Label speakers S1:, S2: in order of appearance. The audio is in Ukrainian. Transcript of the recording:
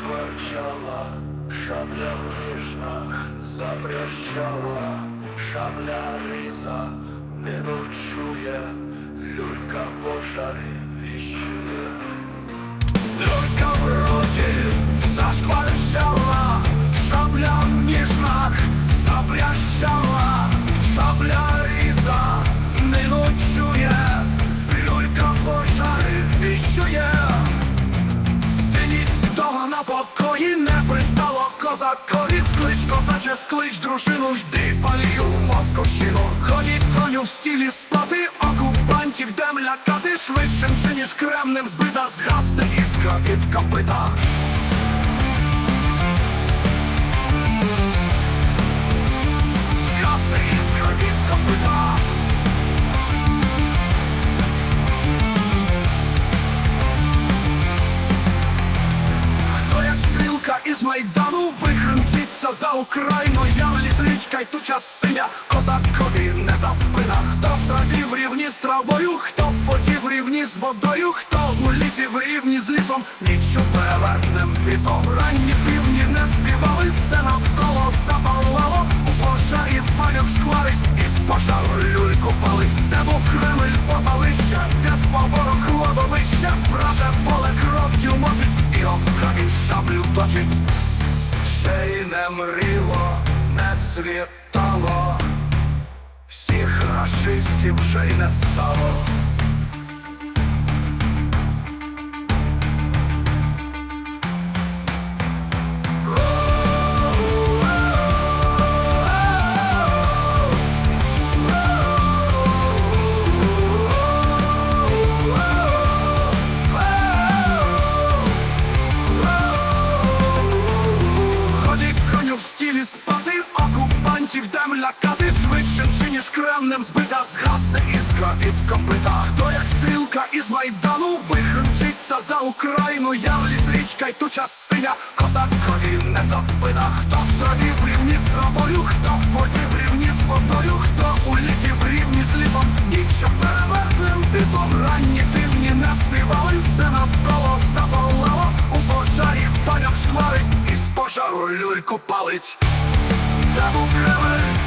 S1: Закричала, шабля в ніжнах, запрящала, шабля різа, на покої, не пристало. Козакові Склич, козаче, склич дружину, йди палію москощину Ходіть коню в стілі спати, окупантів дем лякати. Швидшим чи ніж кремнем збита, згасне іскра від копита майдану вихренчиться за Україну, явлісь річка й туча синя, козакові не запина. Хто в траві в рівні з травою, хто в воді в рівні з водою, хто у лісі в рівні з лісом, нічу перевернем пісом. Ранні півні не співали, все навколо запалало. Ще й не мріло, не світало, всіх рашистів вже й не стало. Дем лякати Швидше ніж кремнем збита, згасне іскра від копита Хто як стрілка із майдану вихренчиться за Україну Явлісь річка й туча синя, козакові не запина Хто в траві в рівні з травою, хто в в рівні з водою, хто у лісі в рівні з лісом, нічо перевернем тисом Ранні півні не співали, все навколо запалало У пожарі паляк шкварить, із пожару люльку палить double cover.